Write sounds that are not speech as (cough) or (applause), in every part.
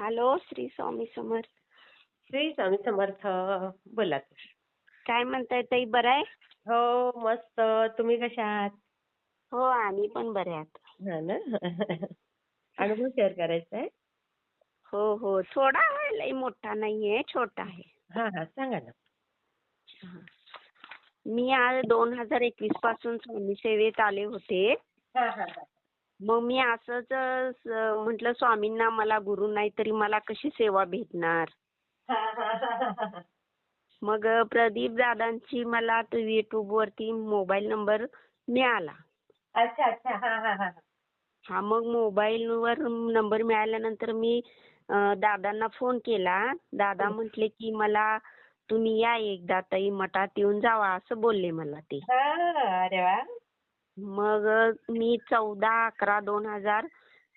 Hello Shri Swami Samarth. Shri Swami Samarth बोला काय म्हणताय ताई बरं आहे? हो मस्त. तुम्ही कशा आहात? हो आम्ही पण बरे आहात. हा ना? अनुभव शेअर करायचा आहे? हो हो. थोडा आहे लई मोठा नाहीये छोटा आहे. हा हा. सांगा ना. मी आज दोन हजार एकवीसपासून स्वामी सेवेत आले होते. हा हा हा. मग मी असंच म्हटलं स्वामींना मला गुरु नाही तरी मला कशी सेवा भेटणार. मग प्रदीप दादांची मला युट्यूब वरती मोबाईल नंबर मिळाला. अच्छा अच्छा. हा हा हा हा. मग मोबाईलवर नंबर मिळाल्यानंतर मी दादांना फोन केला. दादा म्हटले की मला तुम्ही या एकदा ताई मठात येऊन जावा असं बोलले मला ते. अरे वा. मग मी चौदा अकरा दोन हजार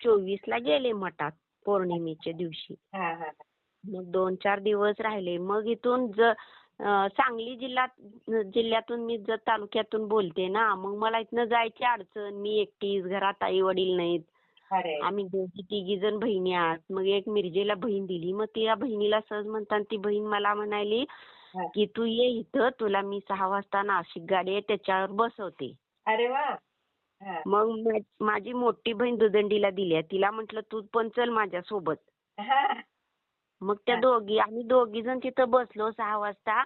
चोवीस ला गेले मठात पौर्णिमेच्या दिवशी. हा हा. मग दोन चार दिवस राहिले. मग इथून ज सांगली जिल्ह्यात जिल्ह्यातून मी जत तालुक्यातून बोलते ना मग मला इथनं जायची अडचण. मी एकटीच घरात आई वडील नाहीत. आम्ही दोघी तिघी जण बहिणी आहात. मग एक मिरजेला बहीण दिली. मग त्या बहिणीला सहज म्हणताना ती बहीण मला म्हणाली. की तू ये इथं. तुला मी सहा वाजता नाशिक गाडी आहे त्याच्यावर बसवते. अरे वा. मग माझी मोठी बहीण दुदंडीला दिली आहे तिला म्हटलं तू पण चल माझ्यासोबत मग त्या. दोघी आम्ही दोघी जण तिथं बसलो सहा वाजता.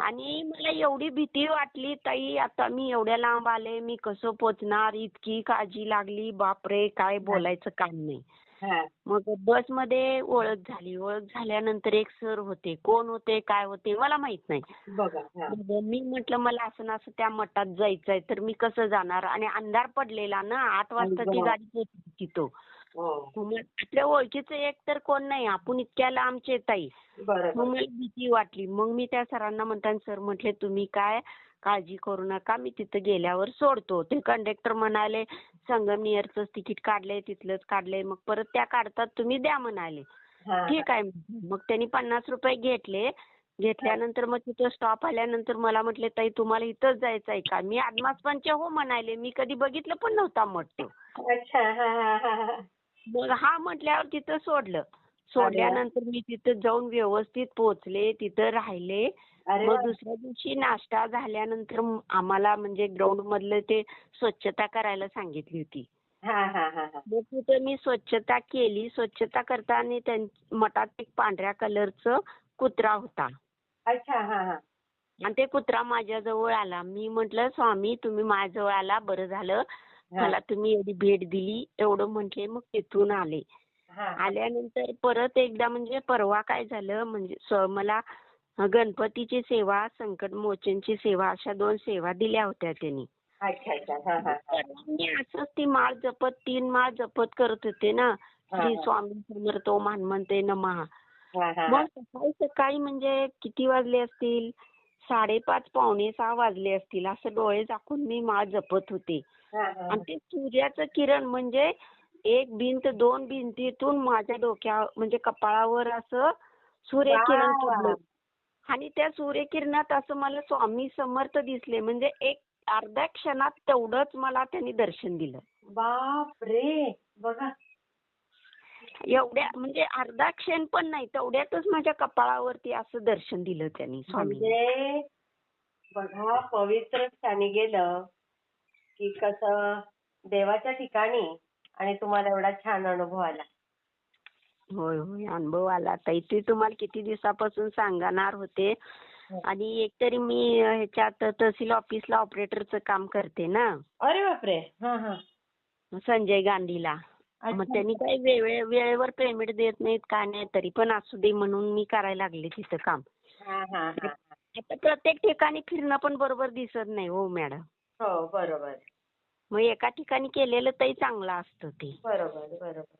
आणि मला एवढी भीती वाटली ताई आता मी एवढ्या लांब आले मी कसं पोचणार इतकी काळजी लागली बापरे काय बोलायचं काम नाही. मग बसमध्ये ओळख झाली. ओळख झाल्यानंतर एक सर होते. कोण होते? काय होते? मला माहीत नाही. मग मी म्हटलं मला असं ना असं त्या मठात जायचंय तर मी कसं जाणार? आणि अंधार पडलेला ना आठ वाजताची बरं. गाडी पोहोचली तिथं. हो. मग आपल्या ओळखीचं एक तर कोण नाही. आपण इतक्या लांबचे ताई. मग मला भीती वाटली. मग मी त्या सरांना म्हणताना सर म्हटले तुम्ही काय काळजी करू नका. मी तिथं गेल्यावर सोडतो. ते कंडक्टर म्हणाले संगमनेरचंच तिकीट काढलंय तिथलंच काढलंय. मग परत त्या काढतात तुम्ही द्या म्हणाले. ठीक आहे. मग त्यांनी पन्नास रुपये घेतले. घेतल्यानंतर मग तिथं स्टॉप आल्यानंतर मला म्हटले ताई तुम्हाला इथंच जायचं आहे का? मी आदमास पंच हो म्हणाले. मी कधी बघितलं पण नव्हता मठ. तो. मग हा म्हटल्यावर तिथं सोडलं. सोडल्यानंतर मी तिथं जाऊन व्यवस्थित पोहोचले. तिथं राहिले. मग. दुसऱ्या दिवशी नाश्ता झाल्यानंतर आम्हाला म्हणजे ग्राउंड मधलं ते स्वच्छता करायला सांगितली होती. हा हा हा हा. मग तिथं मी स्वच्छता केली. स्वच्छता करताना मठात एक पांढऱ्या कलरचं कुत्रा होता. अच्छा हा हा. आणि ते कुत्रा माझ्याजवळ आला. मी म्हटलं स्वामी तुम्ही माझ्याजवळ आला. बरं झालं. मला तुम्ही एवढी भेट दिली. एवढं म्हटले. मग तिथून आले. आल्यानंतर परत एकदा म्हणजे परवा काय झालं म्हणजे मला गणपतीची सेवा संकट मोचनची सेवा अशा दोन सेवा दिल्या होत्या त्यांनी. अच्छा हा हा असंच ती माळ जपत तीन माळ जपत करत होते ना. श्री. स्वामी समर्थ ओम हनुमंते नमः. हा हा मग सकाळी सकाळी म्हणजे किती वाजले असतील? साडेपाच पावणे सहा वाजले असतील. असं डोळे झाकून मी माळ जपत होते. हा हा आणि ते सूर्याचं किरण म्हणजे एक भिंत दोन भिंतीतून माझ्या डोक्या म्हणजे कपाळावर असं सूर्यकिरण. पडलं. आणि त्या सूर्यकिरणात असं मला स्वामी समर्थ दिसले. म्हणजे एक अर्ध्या क्षणात तेवढंच मला त्यांनी दर्शन दिलं. बाप रे बघा. एवढ्या म्हणजे अर्धा क्षण पण नाही तेवढ्यातच माझ्या कपाळावरती असं दर्शन दिलं त्यांनी स्वामी म्हणजे बघा पवित्र स्थानी गेलं की कसं देवाच्या ठिकाणी आणि तुम्हाला एवढा छान अनुभव आला. होय होय. अनुभव आला. ताई ते तुम्हाला किती दिवसापासून सांगणार होते? आणि एकतरी मी ह्याच्यात तहसील ऑफिसला ऑपरेटरचं काम करते ना? अरे बापरे! हा हा. संजय गांधीला. मग त्यांनी काही वेळे वेळेवर पेमेंट देत नाहीत काय नाही तरी पण असू दे म्हणून मी करायला लागले तिथं काम. हा हा हा. आता प्रत्येक ठिकाणी फिरणं पण बरोबर दिसत नाही हो मॅडम. हो बरोबर. मग एका ठिकाणी केलेलं तरी चांगलं असतं ते. बरोबर बरोबर.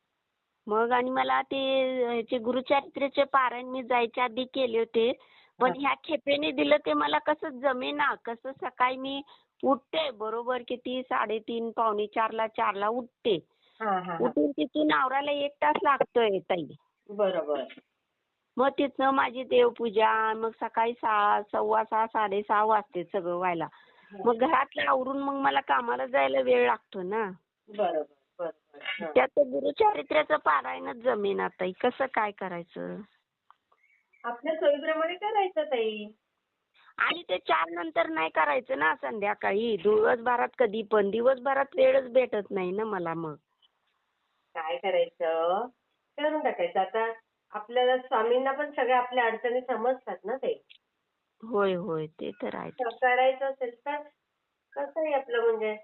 मग आणि मला ते ह्याचे गुरुचरित्रेचे पारायण मी जायच्या आधी केले होते. पण ह्या खेपेने दिलं ते मला कसं जमेना कसं सकाळी मी उठते बरोबर किती? साडेतीन पावणे चारला चारला उठते. हा हा हा. उठून तिथून आवरायला एक तास लागतोय ताई. बरोबर. मग तिथनं माझी देवपूजा मग सकाळी सहा सव्वा सहा साडेसहा वाजते सगळं व्हायला. मग घरातलं आवरून मग मला कामाला जायला वेळ लागतो ना. बरोबर. त्यात ते गुरुचारित्र्याचं पारायणच जमेना ताई कसं काय करायचं? आपल्या सोयीप्रमाणे करायचं ताई. आणि ते चार नंतर नाही करायचं ना संध्याकाळी दिवसभरात कधी पण दिवसभरात वेळच भेटत नाही ना मला मग. काय करायचं? करून टाकायचं. आता आपल्याला स्वामींना पण सगळ्या आपल्या अडचणी समजतात ना ते. होय होय ते तर आहे. तर करायचं असेल तर कसंही आपलं म्हणजे?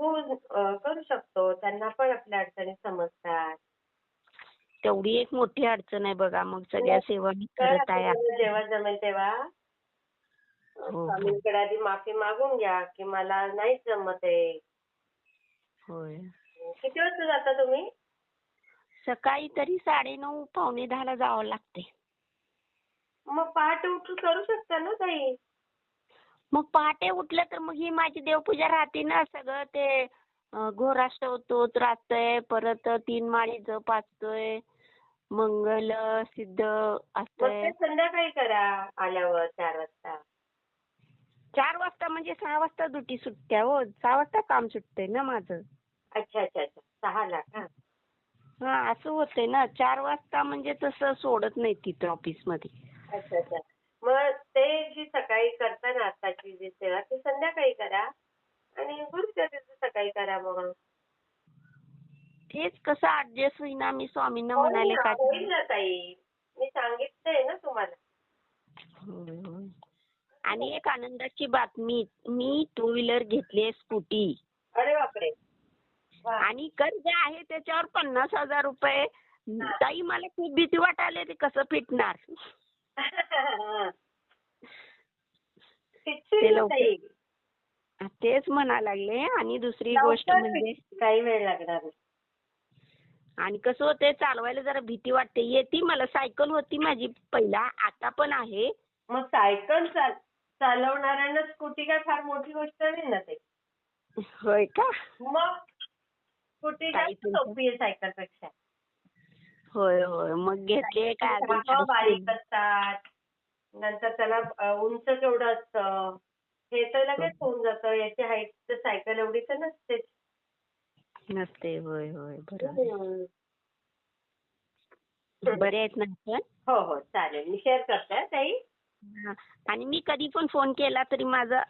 अं, करू शकतो. त्यांना पण आपल्या अडचणी समजतात. तेवढी एक मोठी अडचण आहे बघा. मग सगळ्या सेवा मी करत आहे जेव्हा जमेल तेव्हा. हो. स्वामींकडे आधी माफी मागून घ्या की मला नाहीच जमत आहे होय. किती वाजता जाता तुम्ही? सकाळी तरी साडेनऊ पावणे दहाला जावं लागते. मग पहाटे उठून करू शकता ना ताई? मग पहाटे उठलं तर मग ही माझी देवपूजा राहते ना सगळं ते अं, घोराष्ट स्तोत्र राहतंय परत तीन माळी जप असतोय मंगल सिद्ध मग असतंय. ते संध्याकाळी करा आल्यावर चार वाजता. चार वाजता म्हणजे सहा वाजता ड्युटी सुटते हो. सहा वाजता काम सुटतंय ना माझं. अच्छा अच्छा अच्छा. सहाला का? हा असं होतंय ना. चार वाजता म्हणजे तसं सोडत नाही तिथं ऑफिसमध्ये अच्छा अच्छा. सकाळी करता ना आताची जी सेवा ती संध्याकाळी करा आणि दिवशी सकाळी करा मग. तेच कसं ऍडजस्ट होईना मी स्वामींना म्हणाले का होईल ना ताई. मी सांगितलंय ना तुम्हाला. आणि एक आनंदाची बातमी मी टू व्हीलर घेतली स्कूटी अरे बापरे. वा. आणि कर्ज आहे त्याच्यावर पन्नास हजार रुपये. ताई मला खूप भीती वाटायला ते कसं फिटणार? (laughs) ते लवकर-. तेच म्हणा लागले. आणि दुसरी गोष्ट म्हणजे. काही वेळ लागणार. आणि कसं होतंय चालवायला जरा भीती वाटते. येते मला सायकल होती माझी पहिला आता पण आहे. मग सायकल चाल चालवणाऱ्यांना स्कूटी काय फार मोठी गोष्ट नाही ना ते? होय का? मग स्कूटी जास्त तुमचं- सोपी आहे सायकलपेक्षा होय होय. मग घेतले काय बारीक असतात नंतर त्याला उंच केवढं असतं? हे तर लगेच होऊन जातं. याची हाईट तर सायकल एवढी तर नसतेच. नसते. होय होय. बरोबर. हम्म. बरे आहेत ना आपण? हो हो. चालेल. मी शेअर करते हं, ताई. हा. आणि मी कधी पण फोन केला तरी माझा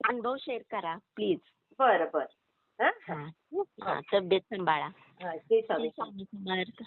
अनुभव शेअर करा प्लीज बरं बरं. हं? हा. हा. तब्येत सांभाळा. हा, श्री स्वामी स्वामी समर्थ